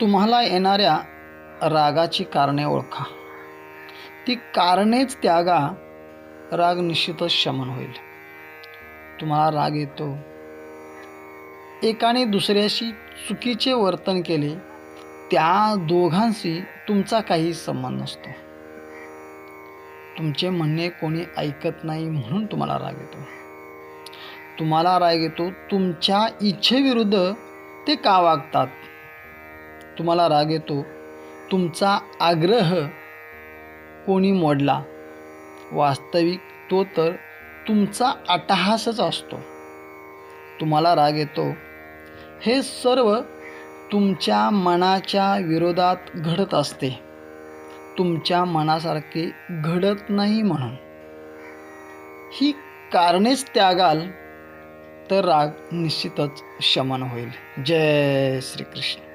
तुम्हाला येणाऱ्या रागाची कारणे ओळखा. ती कारणेच त्यागा राग निश्चितच शमन होईल. तुम्हाला राग येतो. एकाने दुसऱ्याशी चुकीचे वर्तन केले त्या दोघांशी तुमचा काही संबंध नसतो. तुमचे म्हणणे कोणी ऐकत नाही म्हणून तुम्हाला राग येतो. तुम्हाला राग येतो तुमच्या इच्छेविरुद्ध ते का वागतात? तुम्हाला राग येतो. तुमचा आग्रह कोणी मोडला? वास्तविक तो तर तुमचा अट्टहासच असतो. तुम्हाला राग येतो. हे सर्व तुमच्या मनाच्या विरोधात घडत असते. तुमच्या मनासारखे घडत नाही म्हणून. ही कारणेच त्यागाल तर राग निश्चितच शमन होईल. जय श्रीकृष्ण.